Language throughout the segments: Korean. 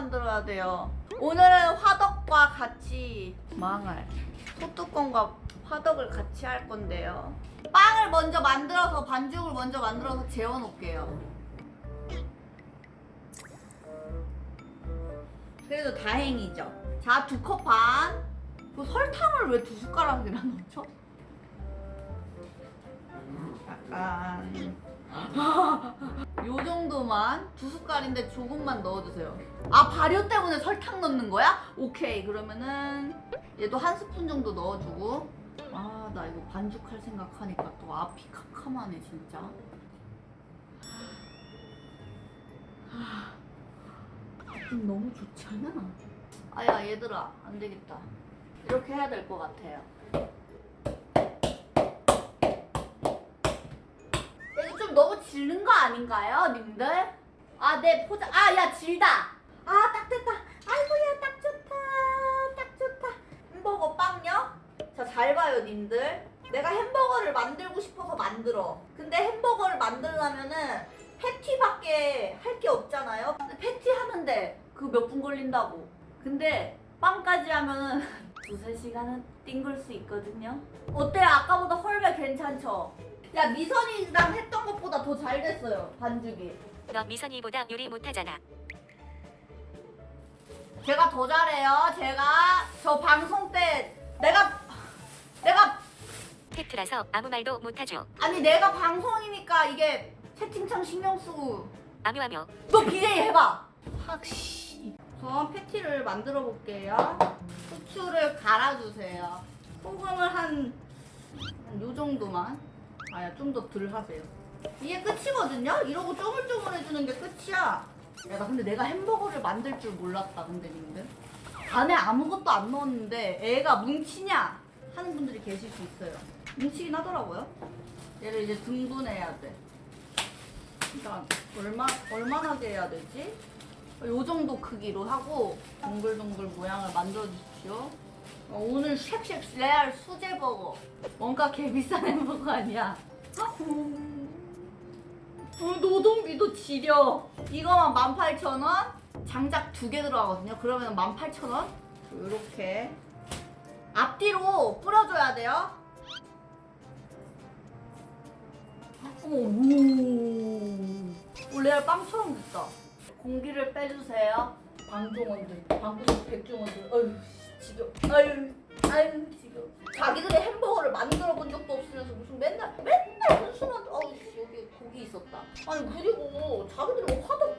만들어야 돼요. 오늘은 화덕과 같이 망할 소뚜껑과 화덕을 같이 할 건데요. 빵을 먼저 만들어서 반죽을 먼저 만들어서 재워 놓을게요. 그래도 다행이죠. 자, 두 컵 반. 그 설탕을 왜 두 숟가락이나 넣죠? 약간 요 정도만 두 숟갈인데 조금만 넣어주세요. 아 발효 때문에 설탕 넣는 거야? 오케이 그러면은 얘도 한 스푼 정도 넣어주고 아 나 이거 반죽할 생각하니까 또 앞이 캄캄하네 진짜. 너무 좋지 않아? 아야 얘들아 안 되겠다. 이렇게 해야 될 것 같아요. 이거 좀 너무 질는 거 아닌가요, 님들? 아, 네, 포장. 아, 야, 질다. 아, 딱 됐다. 아이고야, 딱 좋다. 딱 좋다. 햄버거 빵요? 자, 잘 봐요, 님들. 내가 햄버거를 만들고 싶어서 만들어. 근데 햄버거를 만들려면은 패티밖에 할 게 없잖아요. 패티 하는데 그 몇 분 걸린다고. 근데 빵까지 하면은 두세 시간은 띵글 수 있거든요. 어때요? 아까보다 헐배 괜찮죠? 야 미선이랑 했던 것보다 더 잘 됐어요 반죽이. 너 미선이보다 요리 못하잖아. 제가 더 잘해요 제가. 저 방송 때 내가 내가 팩트라서 아무 말도 못하죠. 아니 내가 방송이니까 이게 채팅창 신경 쓰고. 아묘아묘. 너 BJ 해봐. 확시 우선 패티를 만들어 볼게요. 후추를 갈아주세요. 소금을 한 요 정도만 아야 좀 더 덜 하세요. 이게 끝이거든요? 이러고 쪼물쪼물 해주는 게 끝이야. 야 나 근데 내가 햄버거를 만들 줄 몰랐다 근데 님들. 안에 아무것도 안 넣었는데 애가 뭉치냐 하는 분들이 계실 수 있어요. 뭉치긴 하더라고요. 얘를 이제 등분해야 돼. 일단 얼마 얼마나게 해야 되지? 요 정도 크기로 하고 동글동글 모양을 만들어 주십시오. 어, 오늘 쉑쉑 레알 수제 버거. 뭔가 개 비싼 햄버거 아니야? 어, 노동비도 지려. 이거만 18,000원. 장작 두 개 들어가거든요. 그러면 18,000원. 이렇게 앞뒤로 뿌려줘야 돼요. 어머, 레알 빵처럼 됐다. 공기를 빼주세요. 방종원들, 방구석 백종원들. 어휴, 지겨. 아유, 아유, 지겨. 자기들이 햄버거를 만들어 본 적도 없으면서 무슨 맨날, 맨날 훈수만, 어우, 씨, 여기 고기 있었다. 아니, 그리고 자기들이 뭐 화덕,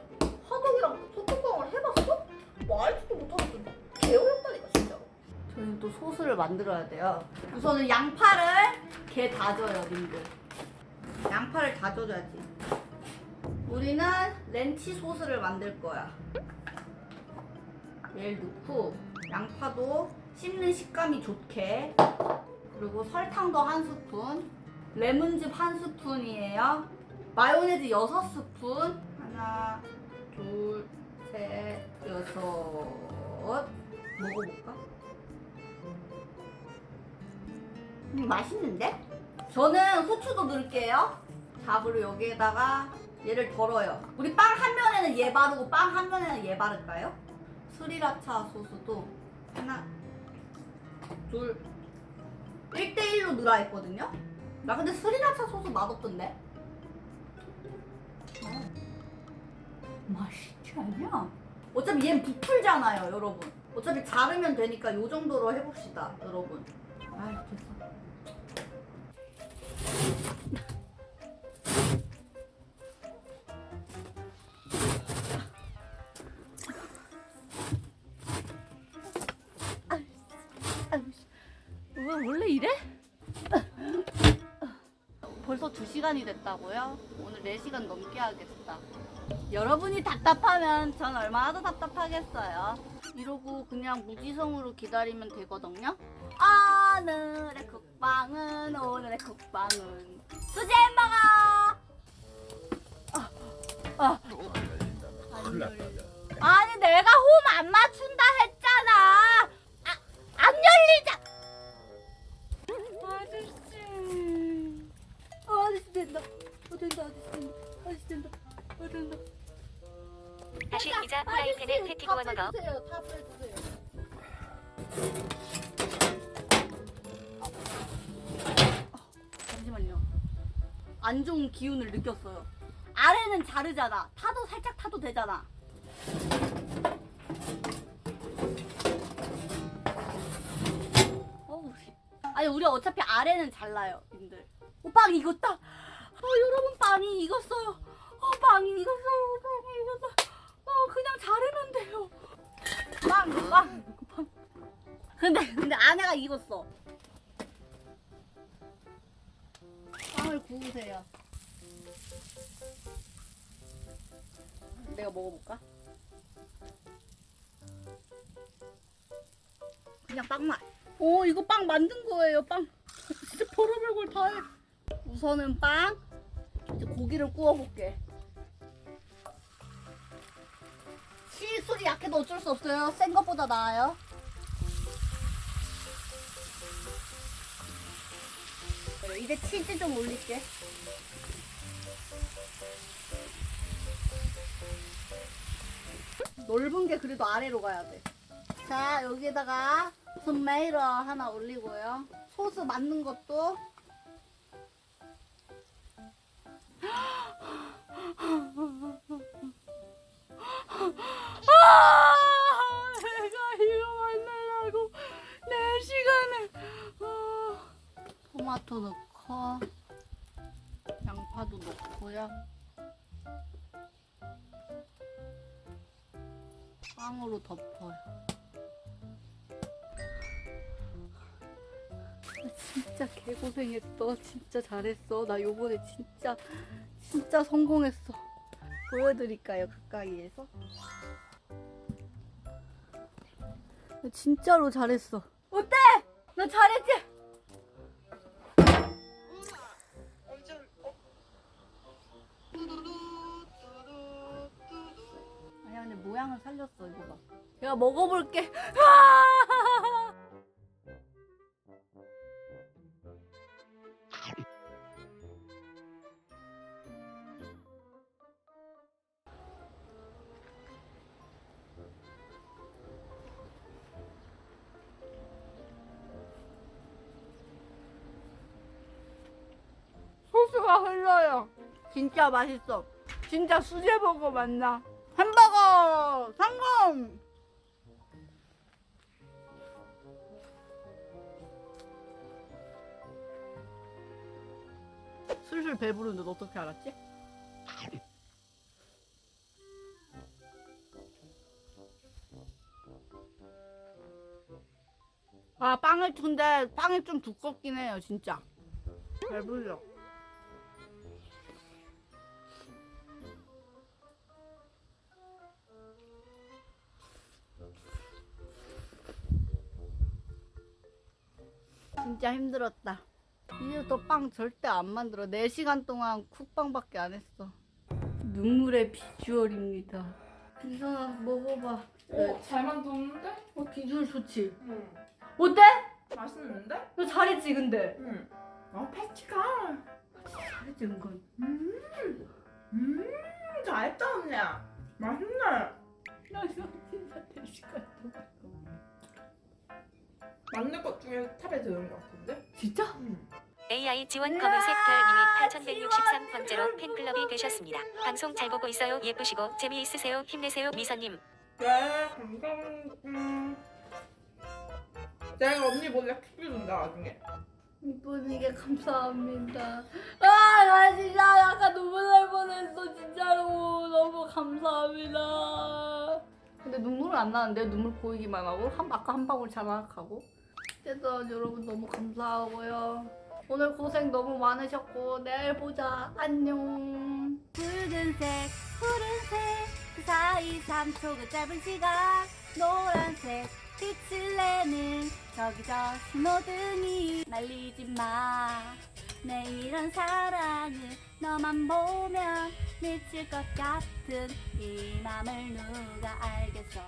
화덕이랑 소뚜껑을 해봤어? 뭐 알지도 못하면서 개 어렵다니까, 진짜로. 저희는 또 소스를 만들어야 돼요. 우선은 양파를 개 다져요, 님들. 양파를 다져줘야지. 우리는 렌치 소스를 만들 거야. 얘를 넣고 양파도 씹는 식감이 좋게 그리고 설탕도 한 스푼 레몬즙 한 스푼이에요. 마요네즈 여섯 스푼 하나 둘셋 여섯 먹어볼까? 음, 맛있는데? 저는 후추도 넣을게요. 자, 그리고 여기에다가 얘를 덜어요. 우리 빵 한 면에는 얘 바르고 빵 한 면에는 얘 바를까요? 스리라차 소스도 둘, 1대1로 넣으라 했거든요? 나 근데 스리라차 소스 맛없던데? 아, 맛있지 않냐? 어차피 얘는 부풀잖아요, 여러분. 어차피 자르면 되니까 요 정도로 해봅시다, 여러분. 아, 됐어. 이래? 벌써 2시간이 됐다고요? 오늘 4시간 넘게 하겠다. 여러분이 답답하면 전 얼마나 더 답답하겠어요. 이러고 그냥 무지성으로 기다리면 되거든요. 오늘의 국방은 오늘의 국방은 수제 햄버거. 아, 아. 안 열려. 아니 내가 홈 안 맞춘다 했 이자 프라이팬에 패티 구워 먹어. 빼주세요. 다 빼주세요. 어, 잠시만요. 안 좋은 기운을 느꼈어요. 아래는 자르잖아. 타도 살짝 타도 되잖아. 어우, 씨. 아니 우리 어차피 아래는 잘라요, 님들. 오, 빵 익었다. 어, 여러분 빵이 익었어요. 어, 빵이 익었어요. 빵이 익었어. 어, 그냥 자르면 돼요. 빵, 빵, 빵. 근데 근데 안에가 익었어. 빵을 구우세요. 내가 먹어볼까? 그냥 빵맛. 오 이거 빵 만든 거예요 빵. 진짜 별의별 걸 다 해. 우선은 빵. 이제 고기를 구워볼게. 실술이 약해도 어쩔 수 없어요. 센 것보다 나아요. 이제 치즈 좀 올릴게. 넓은 게 그래도 아래로 가야 돼. 자, 여기다가 토마토 하나 올리고요. 소스 맞는 것도 아, 내가 이거 만나려고 4시간을 아. 토마토 넣고 양파도 넣고요 빵으로 덮어요 진짜 개고생했어 진짜 잘했어 나 요번에 진짜 진짜 성공했어 보여드릴까요 가까이에서 나 진짜로 잘했어 어때? 나 잘했지? 아니야 근데 모양을 살렸어 이거 봐 내가 먹어볼게 흘러요. 진짜 맛있어. 진짜 수제버거 맞나. 햄버거 성공! 술술 배부르는데 너 어떻게 알았지? 아 빵을 근데 빵이 좀 두껍긴 해요 진짜. 배불러 진짜 힘들었다. 이제부터 빵 절대 안 만들어. 4시간 동안 쿡빵밖에 안 했어. 눈물의 비주얼입니다. 이선아 먹어봐. 어, 잘 만들었는데? 어, 비주얼 좋지? 응. 어때? 맛있는데? 너 잘했지 근데? 응. 아, 패치가. 잘했지 은근. 음, 음, 잘했다, 언니야. 맛있네. 나 진짜 4시간 만든 것 중에 탑에 드는 것 같은데? 진짜? 응. AI 지원 검은색 별님이 8163번째로 팬클럽이 되셨습니다. 방송 잘 보고 있어요. 예쁘시고 재미있으세요. 힘내세요. 미선님. 네, 감사합니다. 음. 내가 언니 몰래 큐준다 나중에. 이쁘게 감사합니다. 눈물은 안 나는데 눈물 보이기만 하고 한 아까 한 방울 자막하고. 어쨌든 여러분 너무 감사하고요. 오늘 고생 너무 많으셨고 내일 보자. 안녕. 붉은색, 푸른색 그 사이 3초 그 짧은 시간 노란색 빛을 내는 저기 저 신호등이 날리지 마. 내 이런 사랑을 너만 보면 미칠 것 같은 이 맘을 누가 알겠어.